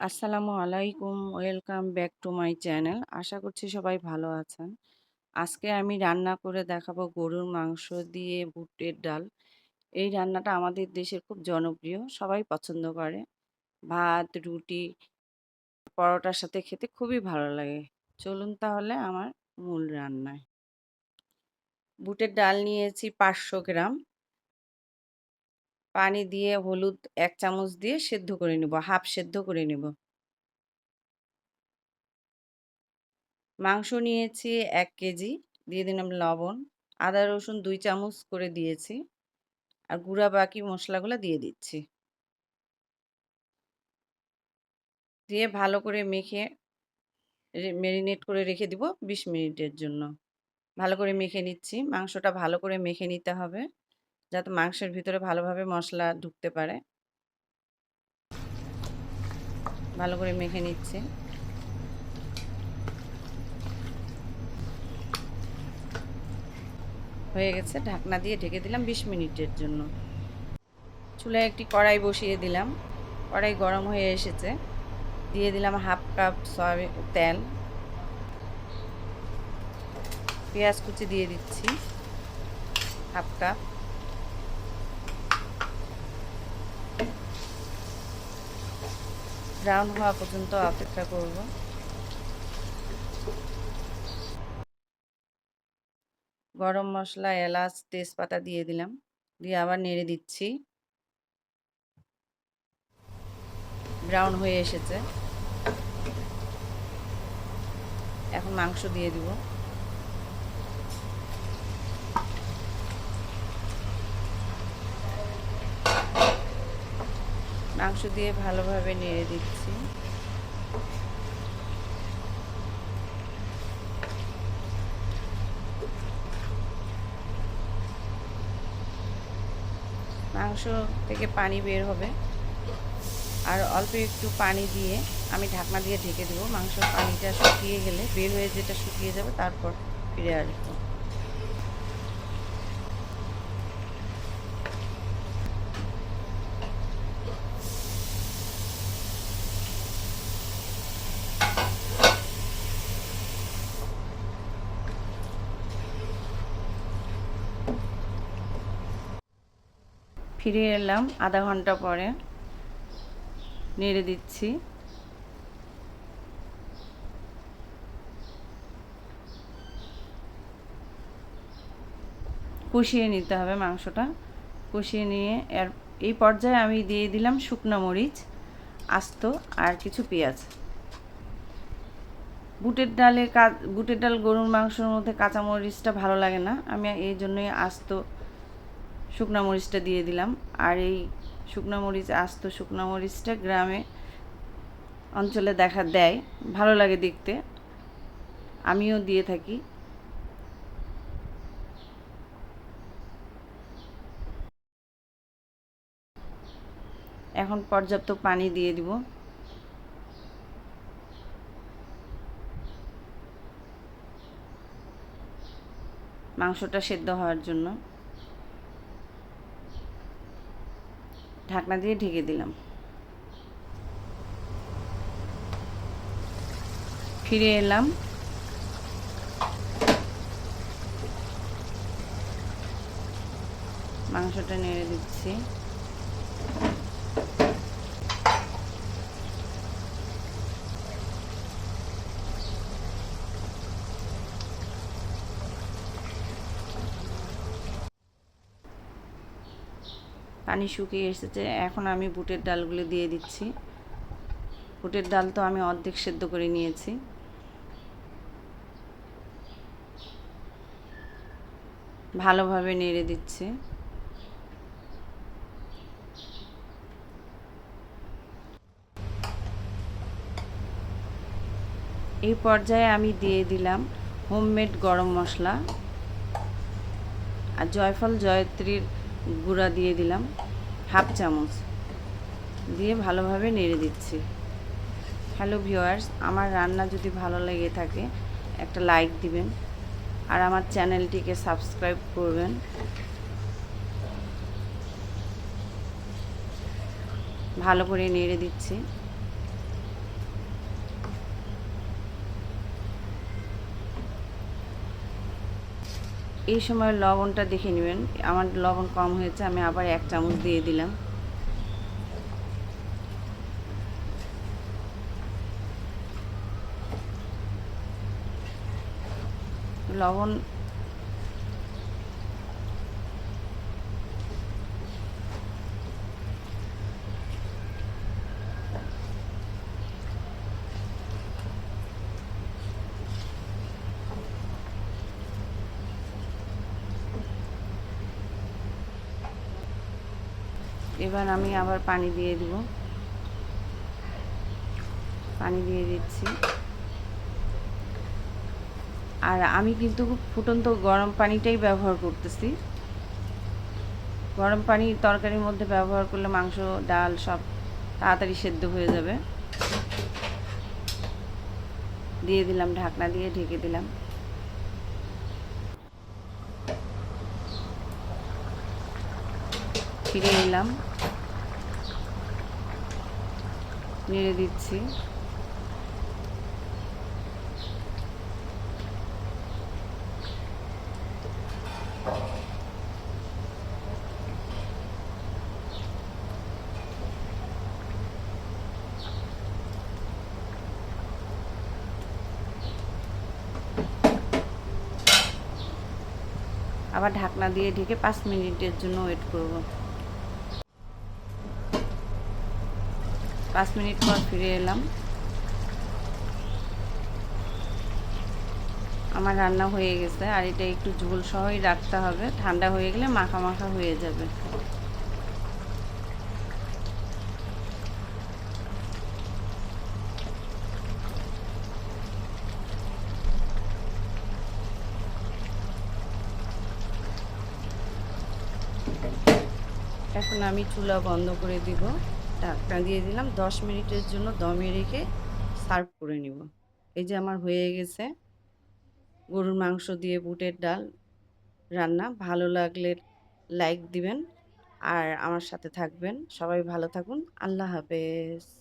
আসসালামু আলাইকুম, welcome back to my channel. আশা করছি সবাই ভালো আছেন। আজকে আমি রান্না করে দেখাবো গরুর মাংস দিয়ে বুটের ডাল। এই রান্নাটা আমাদের দেশের খুব জনপ্রিয়, সবাই পছন্দ করে। ভাত, রুটি, পরোটার সাথে খেতে খুবই ভালো লাগে। চলুন তাহলে আমার মূল রান্নায়। বুটের ডাল নিয়েছি পাঁচশো গ্রাম। পানি দিয়ে হলুদ এক চামচ দিয়ে সেদ্ধ করে নিব, হাফ সেদ্ধ করে নিব। মাংস নিয়েছি এক কেজি, দিয়ে দিলাম লবণ, আদা, রসুন দুই চামচ করে দিয়েছি, আর গুঁড়া বাকি মশলাগুলো দিয়ে দিচ্ছি। দিয়ে ভালো করে মেখে মেরিনেট করে রেখে দিব বিশ মিনিটের জন্য। ভালো করে মেখে নিচ্ছি, মাংসটা ভালো করে মেখে নিতে হবে। যাতে মাংসের ভিতরে ভালোভাবে মশলা ঢুকতে পারে। ভালো করে মেখে নিচ্ছি। হয়ে গেছে, ঢাকনা দিয়ে ঢেকে দিলাম বিশ মিনিটের জন্য। চুলায় একটি কড়াই বসিয়ে দিলাম। কড়াই গরম হয়ে এসেছে। দিয়ে দিলাম হাফ কাপ সয়াবিন তেল। পেঁয়াজ কুচি দিয়ে দিচ্ছি। Half cup. ব্রাউন হওয়া পর্যন্ত অপেক্ষা করব। গরম মশলা, এলাচ, তেজপাতা দিয়ে দিলাম। দিয়ে আবার নেড়ে দিচ্ছি। ব্রাউন হয়ে এসেছে। এখন মাংস দিয়ে দিব। মাংস দিয়ে ভালোভাবে নেড়ে দিচ্ছি। মাংস থেকে পানি বের হবে। আর অল্প একটু পানি দিয়ে আমি ঢাকনা দিয়ে ঢেকে দেবো। মাংসর পানিটা শুকিয়ে গেলে, বের হয়ে যেটা শুকিয়ে যাবে তারপর ফিরে আসব। ফিরে এলাম, আধা ঘণ্টা পরে। নেড়ে দিচ্ছি। কষিয়ে নিতে হবে মাংসটা। কষিয়ে নিয়ে এর, এই পর্যায়ে আমি দিয়ে দিলাম শুকনো মরিচ, আস্ত আর কিছু পেঁয়াজ। বুটের ডালে বুটের ডাল গরুর মাংসের মধ্যে কাঁচা মরিচটা ভালো লাগে না। আমি এই জন্যই আস্ত শুকনা মরিচটা দিয়ে দিলাম। আর এই শুকনো মরিচ, আস্ত শুকনো মরিচটা গ্রামে অঞ্চলে দেখা দেয়। ভালো লাগে দেখতে। আমিও দিয়ে থাকি। এখন পর্যাপ্ত পানি দিয়ে দিব। মাংসটা সেদ্ধ হওয়ার জন্য। ঢাকনা দিয়ে ঢেকে দিলাম। ফিরে এলাম। মাংসটা নেড়ে দিচ্ছি। পানি শুকিয়ে এসেছে। এখন আমি বুটের ডালগুলো দিয়ে দিচ্ছি। বুটের ডাল তো আমি অর্ধেক সেদ্ধ করে নিয়েছি। ভালোভাবে নেড়ে দিচ্ছি। এই পর্যায়ে আমি দিয়ে দিলাম হোমমেড গরম মশলা। আর জয়ফল, জয়ত্রীর গুঁড়া দিয়ে দিলাম। হাফ চামচ দিয়ে ভালোভাবে নেড়ে দিচ্ছি। হ্যালো ভিওয়ার্স আমার রান্না যদি ভালো লেগে থাকে, একটা লাইক দিবেন আর আমার চ্যানেলটিকে সাবস্ক্রাইব করবেন। ভালো করে নেড়ে দিচ্ছি। এই সময় লবণটা দেখে নেবেন। আমার লবণ কম হয়েছে, আমি আবার এক চামচ দিয়ে দিলাম। লবণ এবার আমি আবার পানি দিয়ে দিব। পানি দিয়ে দিচ্ছি। আর আমি কিন্তু খুব ফুটন্ত গরম পানিটাই ব্যবহার করতেছি। গরম পানি তরকারির মধ্যে ব্যবহার করলে মাংস, ডাল সব তাড়াতাড়ি সেদ্ধ হয়ে যাবে। দিয়ে দিলাম, ঢাকনা দিয়ে ঢেকে দিলাম। ফিরে এলাম। নেড়ে দিচ্ছি। আবার ঢাকনা দিয়ে ঢেকে পাঁচ মিনিটের জন্য ওয়েট করব। পাঁচ মিনিট পর ফিরে এলাম। আমার রান্না হয়ে গেছে, আর এটা একটু ঝোল সহই রাখতে হবে। ঠান্ডা হয়ে গেলে মাখা মাখা হয়ে যাবে। এখন আমি চুলা বন্ধ করে দিব। ঢাকনা দিয়ে দিলাম, দশ মিনিটের জন্য দমে রেখে সার্ভ করে নিব। এই যে আমার হয়ে গেছে। গরুর মাংস দিয়ে বুটের ডাল রান্না। ভালো লাগলে লাইক দিবেন আর আমার সাথে থাকবেন। সবাই ভালো থাকুন। আল্লাহ হাফেজ।